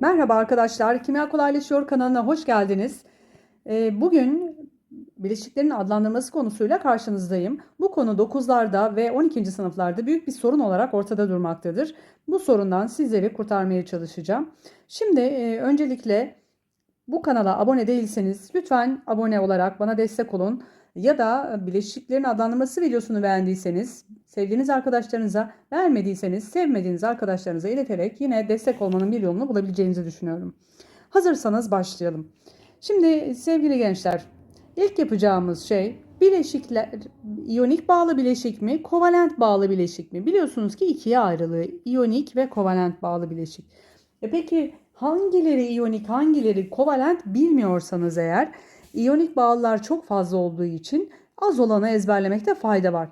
Merhaba arkadaşlar, Kimya Kolaylaşıyor kanalına hoş geldiniz. Ee, Bugün bileşiklerin adlandırması konusuyla karşınızdayım. Bu konu 9'larda ve 12. sınıflarda büyük bir sorun olarak ortada durmaktadır. Bu sorundan sizleri kurtarmaya çalışacağım. Şimdi e, öncelikle bu kanala abone değilseniz lütfen abone olarak bana destek olun. Ya da bileşiklerin adlandırması videosunu beğendiyseniz, sevdiğiniz arkadaşlarınıza, beğenmediyseniz sevmediğiniz arkadaşlarınıza ileterek yine destek olmanın bir yolunu bulabileceğinizi düşünüyorum. Hazırsanız başlayalım. Şimdi sevgili gençler, ilk yapacağımız şey bileşikler, iyonik bağlı bileşik mi, kovalent bağlı bileşik mi? Biliyorsunuz ki ikiye ayrılıyor. İyonik ve kovalent bağlı bileşik. E peki hangileri iyonik, hangileri kovalent bilmiyorsanız eğer İyonik bağlılar çok fazla olduğu için az olanı ezberlemekte fayda var.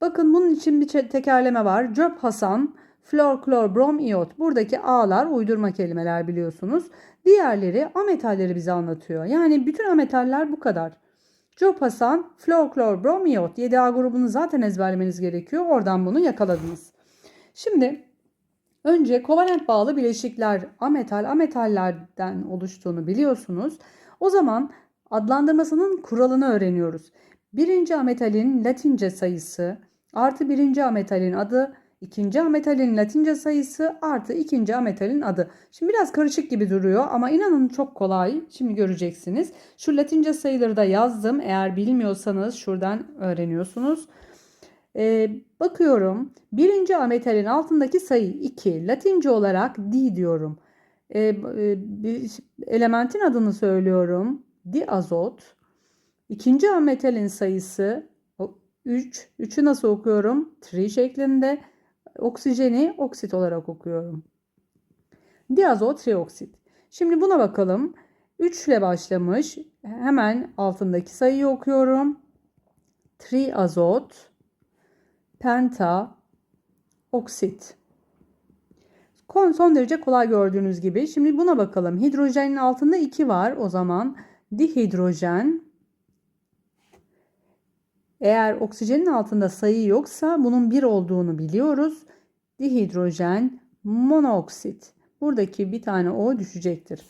Bakın bunun için bir tekerleme var. Cöp Hasan, flor, klor, brom, iot. Buradaki A'lar uydurma kelimeler biliyorsunuz. Diğerleri ametalleri bize anlatıyor. Yani bütün ametaller bu kadar. Cöp Hasan, flor, klor, brom, iot. 7A grubunu zaten ezberlemeniz gerekiyor. Oradan bunu yakaladınız. Şimdi önce kovalent bağlı bileşikler ametal ametallerden oluştuğunu biliyorsunuz. O zaman adlandırmasının kuralını öğreniyoruz. Birinci ametalin latince sayısı artı birinci ametalin adı, ikinci ametalin latince sayısı artı ikinci ametalin adı. Şimdi biraz karışık gibi duruyor ama inanın çok kolay. Şimdi göreceksiniz. Şu latince sayıları da yazdım. Eğer bilmiyorsanız şuradan öğreniyorsunuz. Ee, bakıyorum. Birinci ametalin altındaki sayı 2. Latince olarak D diyorum. Ee, e, elementin adını söylüyorum diazot. İkinci ametalin sayısı 3. 3'ü nasıl okuyorum? Tri şeklinde. Oksijeni oksit olarak okuyorum. Diazot trioksit. Şimdi buna bakalım. 3 ile başlamış. Hemen altındaki sayıyı okuyorum. Triazot, penta, oksit. Son derece kolay gördüğünüz gibi. Şimdi buna bakalım. Hidrojenin altında 2 var. O zaman dihidrojen eğer oksijenin altında sayı yoksa bunun bir olduğunu biliyoruz. Dihidrojen monoksit. Buradaki bir tane O düşecektir.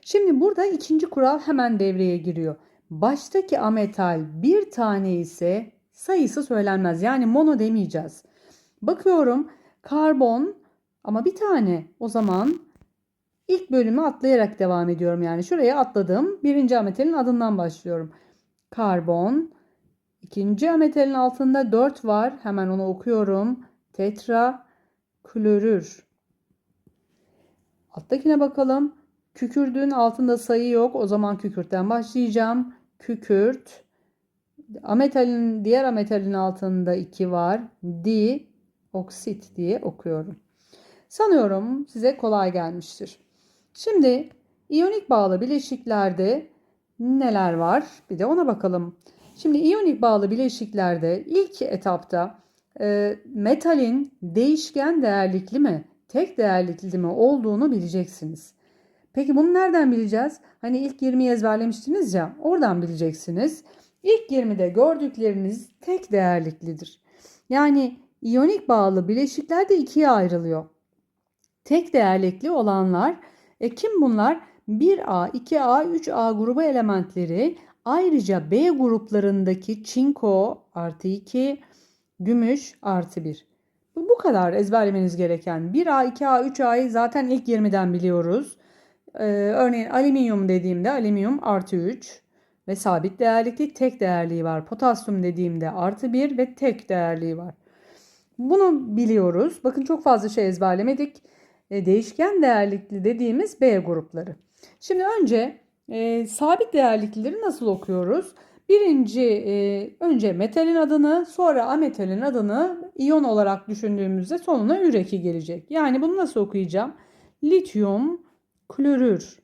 Şimdi burada ikinci kural hemen devreye giriyor. Baştaki ametal bir tane ise sayısı söylenmez. Yani mono demeyeceğiz. Bakıyorum karbon ama bir tane. O zaman İlk bölümü atlayarak devam ediyorum. Yani şuraya atladım. Birinci ametalin adından başlıyorum. Karbon. İkinci ametalin altında 4 var. Hemen onu okuyorum. Tetra klorür. Alttakine bakalım. Kükürdüğün altında sayı yok. O zaman kükürtten başlayacağım. Kükürt. Ametalin diğer ametalin altında 2 var. Di oksit diye okuyorum. Sanıyorum size kolay gelmiştir. Şimdi iyonik bağlı bileşiklerde neler var? Bir de ona bakalım. Şimdi iyonik bağlı bileşiklerde ilk etapta e, metalin değişken değerlikli mi, tek değerlikli mi olduğunu bileceksiniz. Peki bunu nereden bileceğiz? Hani ilk 20'yi ezberlemiştiniz ya oradan bileceksiniz. İlk 20'de gördükleriniz tek değerliklidir. Yani iyonik bağlı bileşikler de ikiye ayrılıyor. Tek değerlikli olanlar e kim bunlar? 1A, 2A, 3A grubu elementleri ayrıca B gruplarındaki çinko artı 2, gümüş artı 1. Bu, kadar ezberlemeniz gereken. 1A, 2A, 3A'yı zaten ilk 20'den biliyoruz. Ee, örneğin alüminyum dediğimde alüminyum artı 3 ve sabit değerlikli tek değerliği var. Potasyum dediğimde artı 1 ve tek değerliği var. Bunu biliyoruz. Bakın çok fazla şey ezberlemedik. E, değişken değerlikli dediğimiz B grupları. Şimdi önce e, sabit değerliklileri nasıl okuyoruz? Birinci e, önce metalin adını sonra ametalin adını iyon olarak düşündüğümüzde sonuna üreki gelecek. Yani bunu nasıl okuyacağım? Lityum klorür.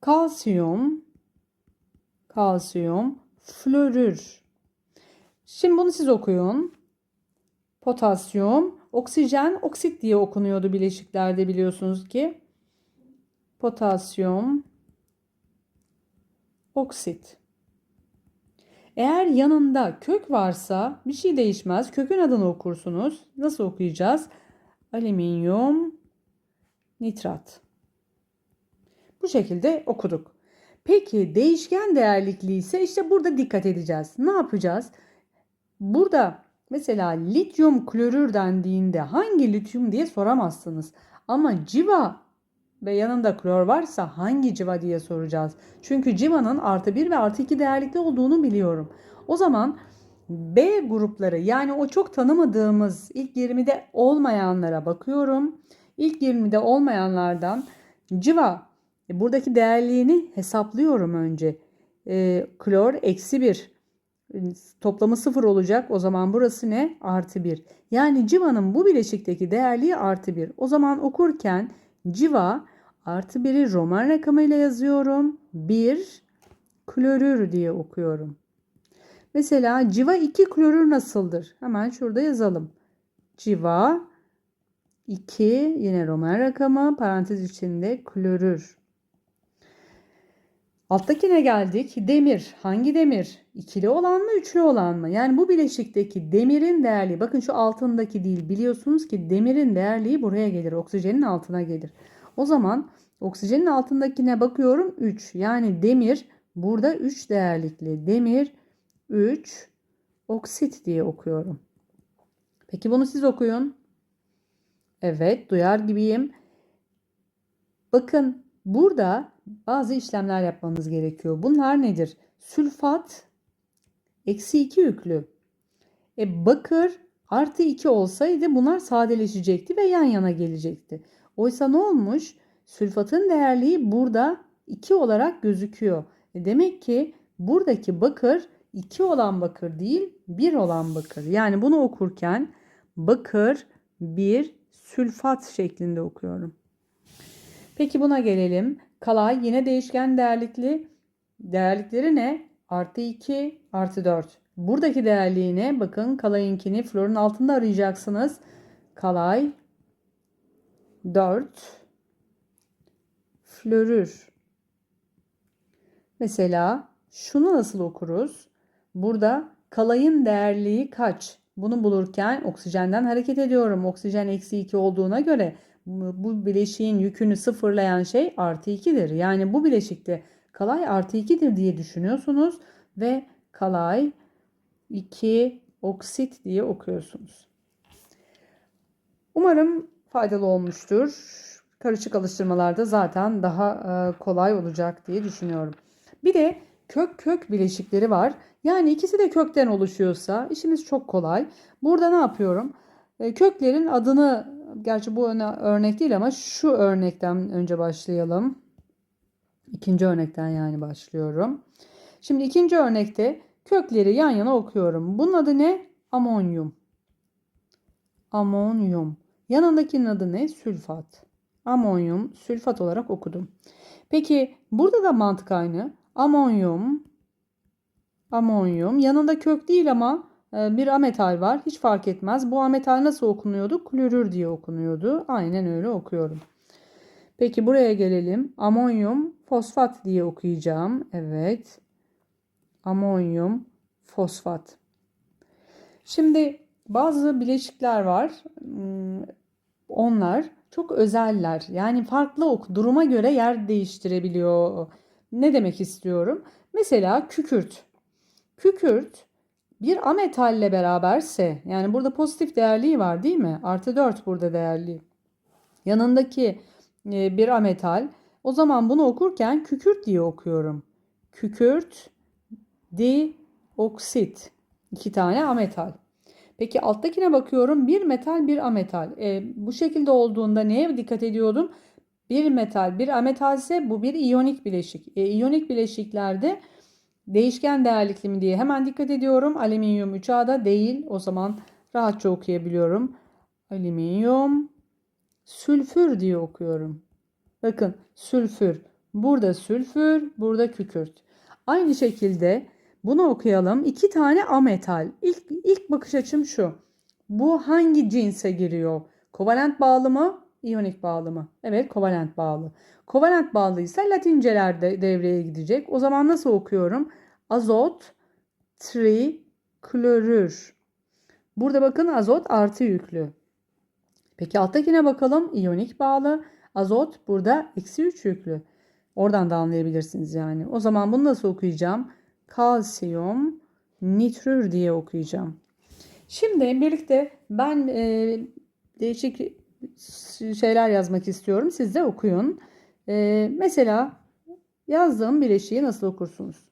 Kalsiyum kalsiyum florür. Şimdi bunu siz okuyun. Potasyum Oksijen oksit diye okunuyordu bileşiklerde biliyorsunuz ki. Potasyum oksit. Eğer yanında kök varsa bir şey değişmez. Kökün adını okursunuz. Nasıl okuyacağız? Alüminyum nitrat. Bu şekilde okuduk. Peki değişken değerlikli ise işte burada dikkat edeceğiz. Ne yapacağız? Burada mesela lityum klorür dendiğinde hangi lityum diye soramazsınız. Ama civa ve yanında klor varsa hangi civa diye soracağız. Çünkü civanın artı 1 ve artı 2 değerlikte olduğunu biliyorum. O zaman B grupları yani o çok tanımadığımız ilk 20'de olmayanlara bakıyorum. İlk 20'de olmayanlardan civa e, buradaki değerliğini hesaplıyorum önce. E, klor eksi 1 toplamı 0 olacak. O zaman burası ne? Artı 1. Yani civanın bu bileşikteki değerliği artı 1. O zaman okurken civa artı 1'i Roman rakamıyla yazıyorum. 1 klorür diye okuyorum. Mesela civa 2 klorür nasıldır? Hemen şurada yazalım. Civa 2 yine Roman rakamı parantez içinde klorür. Alttaki geldik? Demir. Hangi demir? İkili olan mı, üçlü olan mı? Yani bu bileşikteki demirin değerliği, bakın şu altındaki değil, biliyorsunuz ki demirin değerliği buraya gelir, oksijenin altına gelir. O zaman oksijenin altındakine bakıyorum 3. Yani demir burada 3 değerlikli. Demir 3 oksit diye okuyorum. Peki bunu siz okuyun. Evet, duyar gibiyim. Bakın burada bazı işlemler yapmamız gerekiyor. Bunlar nedir? Sülfat eksi 2 yüklü. E, bakır artı 2 olsaydı bunlar sadeleşecekti ve yan yana gelecekti. Oysa ne olmuş? Sülfatın değerliği burada 2 olarak gözüküyor. E, demek ki buradaki bakır 2 olan bakır değil 1 olan bakır. Yani bunu okurken bakır 1 sülfat şeklinde okuyorum. Peki buna gelelim. Kalay yine değişken değerlikli. Değerlikleri ne? Artı 2, artı 4. Buradaki değerliğine bakın kalayınkini florun altında arayacaksınız. Kalay 4 florür. Mesela şunu nasıl okuruz? Burada kalayın değerliği kaç? Bunu bulurken oksijenden hareket ediyorum. Oksijen eksi 2 olduğuna göre bu bileşiğin yükünü sıfırlayan şey artı 2'dir. Yani bu bileşikte kalay artı 2'dir diye düşünüyorsunuz ve kalay 2 oksit diye okuyorsunuz. Umarım faydalı olmuştur. Karışık alıştırmalarda zaten daha e, kolay olacak diye düşünüyorum. Bir de kök kök bileşikleri var. Yani ikisi de kökten oluşuyorsa işimiz çok kolay. Burada ne yapıyorum? E, köklerin adını Gerçi bu örnek değil ama şu örnekten önce başlayalım. İkinci örnekten yani başlıyorum. Şimdi ikinci örnekte kökleri yan yana okuyorum. Bunun adı ne? Amonyum. Amonyum. Yanındakinin adı ne? Sülfat. Amonyum, sülfat olarak okudum. Peki burada da mantık aynı. Amonyum, amonyum. Yanında kök değil ama bir ametal var. Hiç fark etmez. Bu ametal nasıl okunuyordu? Klorür diye okunuyordu. Aynen öyle okuyorum. Peki buraya gelelim. Amonyum fosfat diye okuyacağım. Evet. Amonyum fosfat. Şimdi bazı bileşikler var. Hmm, onlar çok özeller. Yani farklı ok duruma göre yer değiştirebiliyor. Ne demek istiyorum? Mesela kükürt. Kükürt bir ametalle beraberse yani burada pozitif değerliği var değil mi? Artı 4 burada değerli. Yanındaki e, bir ametal. O zaman bunu okurken kükürt diye okuyorum. Kükürt dioksit. İki tane ametal. Peki alttakine bakıyorum. Bir metal bir ametal. E, bu şekilde olduğunda neye dikkat ediyordum? Bir metal bir ametal ise bu bir iyonik bileşik. E, iyonik bileşiklerde Değişken değerlikli mi diye hemen dikkat ediyorum. Alüminyum 3A'da değil. O zaman rahatça okuyabiliyorum. Alüminyum sülfür diye okuyorum. Bakın sülfür. Burada sülfür, burada kükürt. Aynı şekilde bunu okuyalım. İki tane ametal. İlk, ilk bakış açım şu. Bu hangi cinse giriyor? Kovalent bağlı mı? İyonik bağlı mı? Evet kovalent bağlı. Kovalent bağlıysa latinceler de devreye gidecek. O zaman nasıl okuyorum? Azot, triklorür. Burada bakın azot artı yüklü. Peki alttakine bakalım. İyonik bağlı. Azot burada eksi 3 yüklü. Oradan da anlayabilirsiniz yani. O zaman bunu nasıl okuyacağım? Kalsiyum nitrür diye okuyacağım. Şimdi birlikte ben e, değişik şeyler yazmak istiyorum. Siz de okuyun. E, mesela yazdığım bileşiği nasıl okursunuz?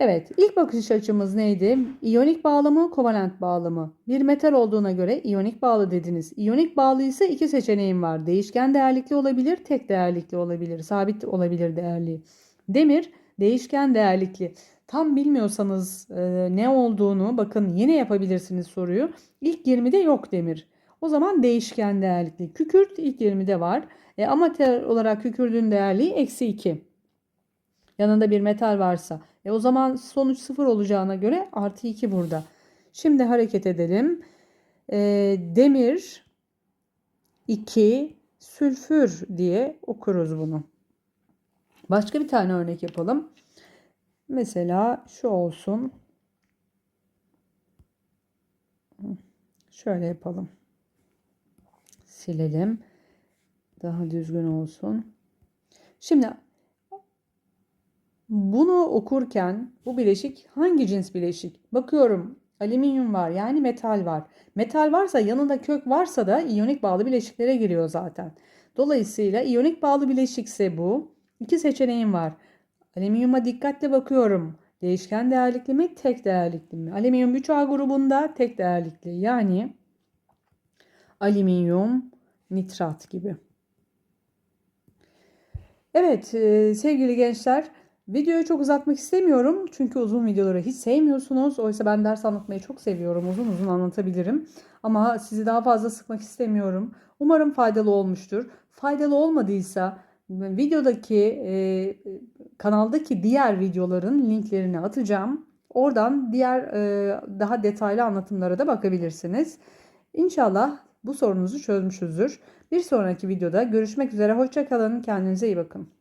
Evet, ilk bakış açımız neydi? İyonik bağlı mı, kovalent bağlı mı? Bir metal olduğuna göre iyonik bağlı dediniz. İyonik bağlı ise iki seçeneğim var. Değişken değerlikli olabilir, tek değerlikli olabilir, sabit olabilir değerli. Demir değişken değerlikli. Tam bilmiyorsanız e, ne olduğunu bakın yine yapabilirsiniz soruyu. İlk 20'de yok demir. O zaman değişken değerlikli. Kükürt ilk 20'de var. E, amatör olarak kükürdün değerliği eksi 2. Yanında bir metal varsa. E, o zaman sonuç 0 olacağına göre artı 2 burada. Şimdi hareket edelim. E, demir 2 sülfür diye okuruz bunu. Başka bir tane örnek yapalım. Mesela şu olsun. Şöyle yapalım. Silelim. Daha düzgün olsun. Şimdi bunu okurken bu bileşik hangi cins bileşik? Bakıyorum alüminyum var yani metal var. Metal varsa yanında kök varsa da iyonik bağlı bileşiklere giriyor zaten. Dolayısıyla iyonik bağlı bileşikse bu. İki seçeneğim var. Alüminyuma dikkatle bakıyorum. Değişken değerlikli mi, tek değerlikli mi? Alüminyum 3A grubunda tek değerlikli. Yani alüminyum nitrat gibi. Evet e, sevgili gençler videoyu çok uzatmak istemiyorum. Çünkü uzun videoları hiç sevmiyorsunuz. Oysa ben ders anlatmayı çok seviyorum. Uzun uzun anlatabilirim. Ama sizi daha fazla sıkmak istemiyorum. Umarım faydalı olmuştur. Faydalı olmadıysa videodaki e, kanaldaki diğer videoların linklerini atacağım. Oradan diğer e, daha detaylı anlatımlara da bakabilirsiniz. İnşallah bu sorunuzu çözmüşüzdür. Bir sonraki videoda görüşmek üzere. Hoşçakalın. Kendinize iyi bakın.